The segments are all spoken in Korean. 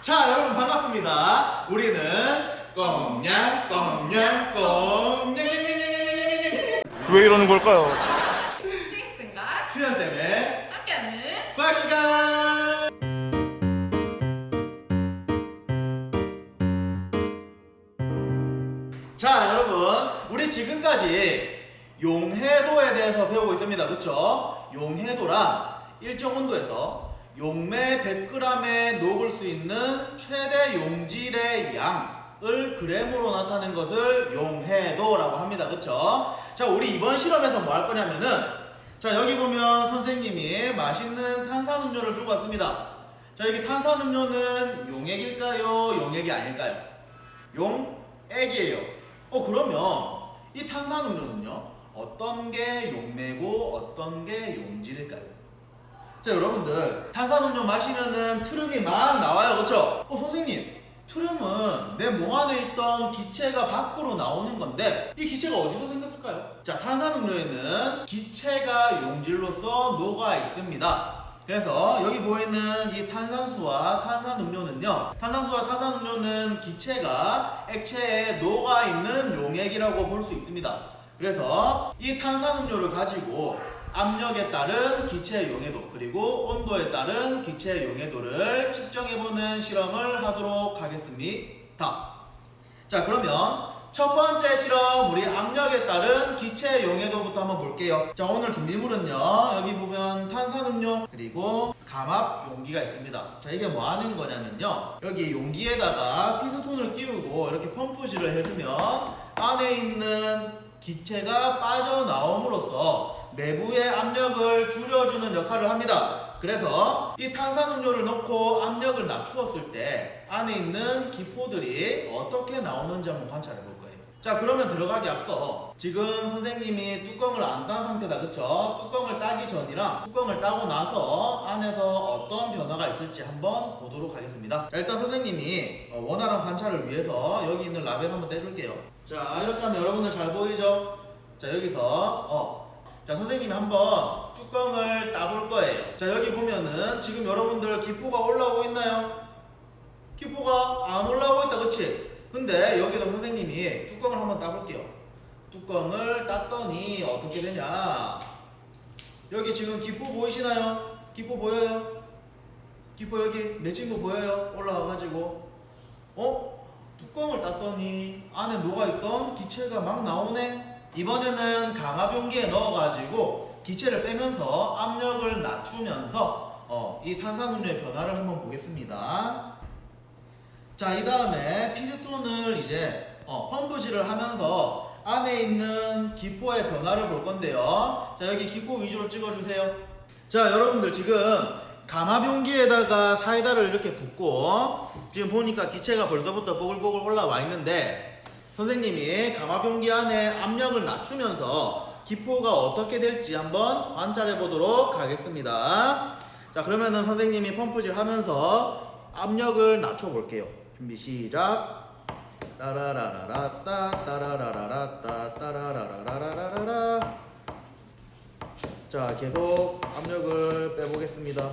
자, 여러분 반갑습니다. 우리는 꽁냥 꽁냥 꽁냥냥냥냥냥냥냥 왜 이러는 걸까요? 스윙스인가? 수연쌤의 함께하는 과학 시간. 자, 여러분, 우리 지금까지 용해도에 대해서 배우고 있습니다. 그렇죠? 용해도란 일정 온도에서 용매 100g에 녹을 수 있는 최대 용질의 양을 그램으로 나타낸 것을 용해도라고 합니다. 그렇죠? 자, 우리 이번 실험에서 뭐 할 거냐면은 자, 여기 보면 선생님이 맛있는 탄산음료를 들고 왔습니다. 자, 여기 탄산음료는 용액일까요? 용액이 아닐까요? 용액이에요. 어, 그러면 이 탄산음료는요, 어떤 게 용매고 어떤 게 용질일까요? 자, 여러분들, 탄산음료 마시면은 트름이 막 나와요. 그쵸? 어, 선생님, 트름은 내 몸 안에 있던 기체가 밖으로 나오는 건데, 이 기체가 어디서 생겼을까요? 자, 탄산음료에는 기체가 용질로서 녹아 있습니다. 그래서 여기 보이는 이 탄산수와 탄산음료는요, 탄산수와 탄산음료는 기체가 액체에 녹아 있는 용액이라고 볼 수 있습니다. 그래서 이 탄산음료를 가지고 압력에 따른 기체 용해도 그리고 온도에 따른 기체 용해도를 측정해보는 실험을 하도록 하겠습니다. 자 그러면 첫 번째 실험 우리 압력에 따른 기체 용해도부터 한번 볼게요. 자 오늘 준비물은요 여기 보면 탄산음료 그리고 감압 용기가 있습니다. 자 이게 뭐 하는 거냐면요 여기 용기에다가 피스톤을 끼우고 이렇게 펌프질을 해주면 안에 있는 기체가 빠져나옴으로써 내부의 압력을 줄여주는 역할을 합니다. 그래서 이 탄산음료를 넣고 압력을 낮추었을 때 안에 있는 기포들이 어떻게 나오는지 한번 관찰해 볼 거예요. 자, 그러면 들어가기 앞서 지금 선생님이 뚜껑을 안 딴 상태다, 그쵸? 뚜껑을 따기 전이랑 뚜껑을 따고 나서 안에서 어떤 변화가 있을지 한번 보도록 하겠습니다. 자, 일단 선생님이 어, 원활한 관찰을 위해서 여기 있는 라벨 한번 떼줄게요. 자, 이렇게 하면 여러분들 잘 보이죠? 자, 여기서 어, 자, 선생님이 한번 뚜껑을 따볼 거예요. 자, 여기 보면은 지금 여러분들 기포가 올라오고 있나요? 기포가 안 올라오고 있다, 그치? 근데 여기서 선생님이 뚜껑을 한번 따볼게요. 뚜껑을 땄더니 어떻게 되냐? 여기 지금 기포 보이시나요? 기포 보여요? 기포 여기 내 친구 보여요? 올라와가지고 어? 뚜껑을 땄더니 안에 녹아있던 기체가 막 나오네? 이번에는 강압용기에 넣어가지고 기체를 빼면서 압력을 낮추면서 어, 이 탄산음료의 변화를 한번 보겠습니다. 자, 이 다음에 피스톤을 이제 어, 펌프질을 하면서 안에 있는 기포의 변화를 볼 건데요. 자, 여기 기포 위주로 찍어주세요. 자, 여러분들 지금 감압용기에다가 사이다를 이렇게 붓고 지금 보니까 기체가 벌써부터 보글보글 올라와 있는데 선생님이 감압용기 안에 압력을 낮추면서 기포가 어떻게 될지 한번 관찰해 보도록 하겠습니다. 자, 그러면은 선생님이 펌프질 하면서 압력을 낮춰 볼게요. 준비 시작. 따라라라라따 따라라라라따 따라라라라라라 자 계속 압력을 빼보겠습니다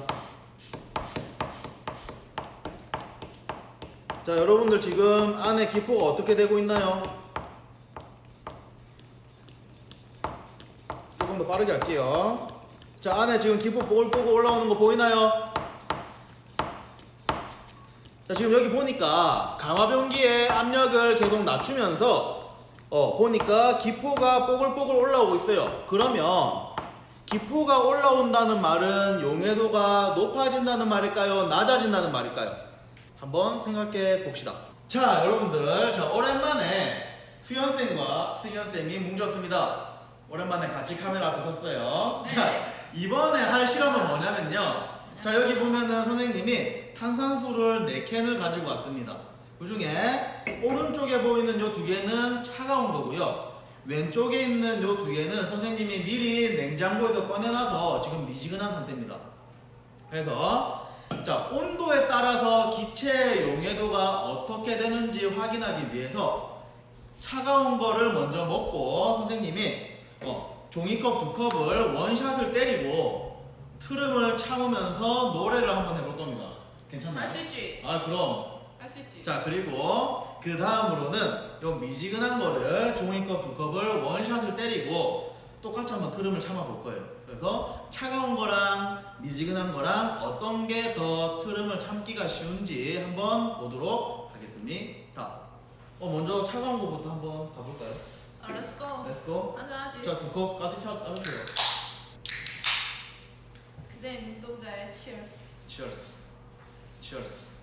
자 여러분들 지금 안에 기포가 어떻게 되고 있나요? 조금 더 빠르게 할게요 자 안에 지금 기포 뽀글뽀글 올라오는 거 보이나요? 자 지금 여기 보니까 강화병기의 압력을 계속 낮추면서 어 보니까 기포가 뽀글뽀글 올라오고 있어요. 그러면 기포가 올라온다는 말은 용해도가 높아진다는 말일까요? 낮아진다는 말일까요? 한번 생각해 봅시다. 자 여러분들 자 오랜만에 수연쌤과 승연쌤이 뭉쳤습니다. 오랜만에 같이 카메라 앞에 섰어요. 네. 자 이번에 할 실험은 뭐냐면요. 자 여기 보면은 선생님이 탄산수를 4캔을 가지고 왔습니다. 그 중에 오른쪽에 보이는 요 두 개는 차가운 거고요. 왼쪽에 있는 요 두 개는 선생님이 미리 냉장고에서 꺼내놔서 지금 미지근한 상태입니다. 그래서 자 온도에 따라서 기 체 용해도가 어떻게 되는지 확인하기 위해서 차가운 거를 먼저 먹고 선생님이 어, 종이컵 두 컵을 원샷을 때리고 트름을 참으면서 노래를 한번 해볼 겁니다. 괜찮나요? 할 수 있지. 아 그럼 할 수 있지. 자 그리고 그 다음으로는 요 미지근한 거를 종이컵 두 컵을 원샷을 때리고 똑같이 한번 흐름을 참아 볼 거예요. 그래서 차가운 거랑 미지근한 거랑 어떤 게더 흐름을 참기가 쉬운지 한번 보도록 하겠습니다. 어 먼저 차가운 거부터 한번 가볼까요? 아, 렛츠고. 렛츠고. 한잔하지. 자 두컵 가득 차 따르세요. 그대 눈동자의 치얼스. Cheers. Cheers.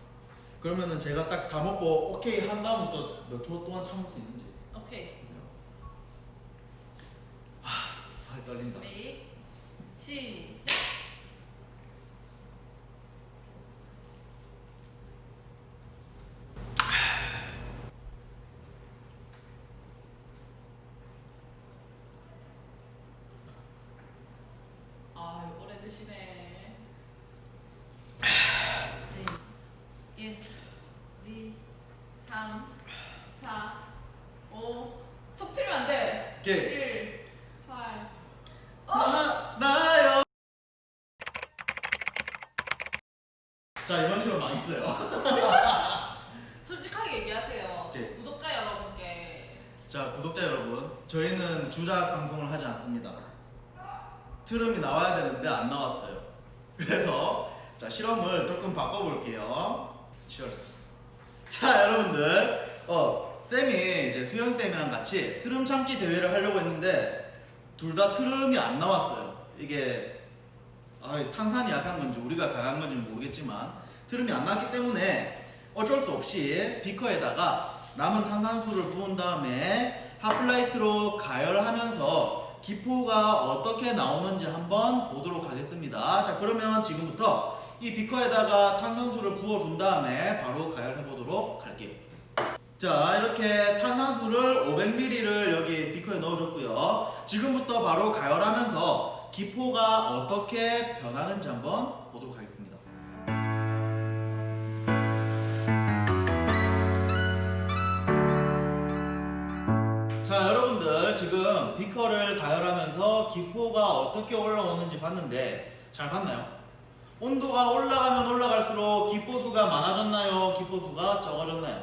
그러면은 제가 딱 다 먹고 오케이 한 다음부터 몇 초 동안 참을 수 있는지. 오케이. 아 떨린다. 준비. 시작. 아, 오래 드시네. 네. 1, 2, 3, 4, 5. 속 틀면 안 돼. 오케이. 7, 8. 나 나요. 자 이번 시간 망했어요. 솔직하게 얘기하세요. 오케이. 구독자 여러분께 자 구독자 여러분, 주작 방송을 하지 않습니다. 트름이 나와야 되는데 안 나왔어요. 그래서 자 실험을 조금 바꿔볼게요. Cheers. 자 여러분들, 어 쌤이 이제 수현 쌤이랑 같이 트름 참기 대회를 하려고 했는데 둘 다 트름이 안 나왔어요. 이게 아, 탄산이 약한 건지 우리가 강한 건지 모르겠지만 트름이 안 나왔기 때문에 어쩔 수 없이 비커에다가 남은 탄산수를 부은 다음에 핫플라이트로 가열하면서 기포가 어떻게 나오는지 한번 보도록 하겠습니다. 자 그러면 지금부터 이 비커에다가 탄산수를 부어준 다음에 바로 가열해 보도록 할게요. 자 이렇게 탄산수를 500ml를 여기 비커에 넣어줬고요. 지금부터 바로 가열하면서 기포가 어떻게 변하는지 한번 지금 비커를 가열하면서 기포가 어떻게 올라오는지 봤는데 잘 봤나요? 온도가 올라가면 올라갈수록 기포수가 많아졌나요? 기포수가 적어졌나요?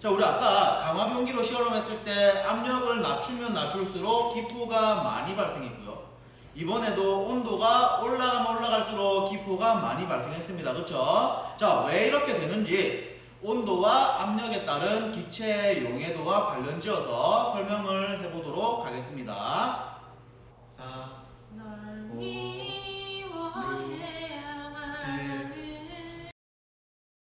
자 우리 아까 강화변기로 실험했을 때 압력을 낮추면 낮출수록 기포가 많이 발생했고요 이번에도 온도가 올라가면 올라갈수록 기포가 많이 발생했습니다 그쵸? 자왜 이렇게 되는지 온도와 압력에 따른 기체의 용해도와 관련지어서 설명을 해보도록 하겠습니다 자널 오.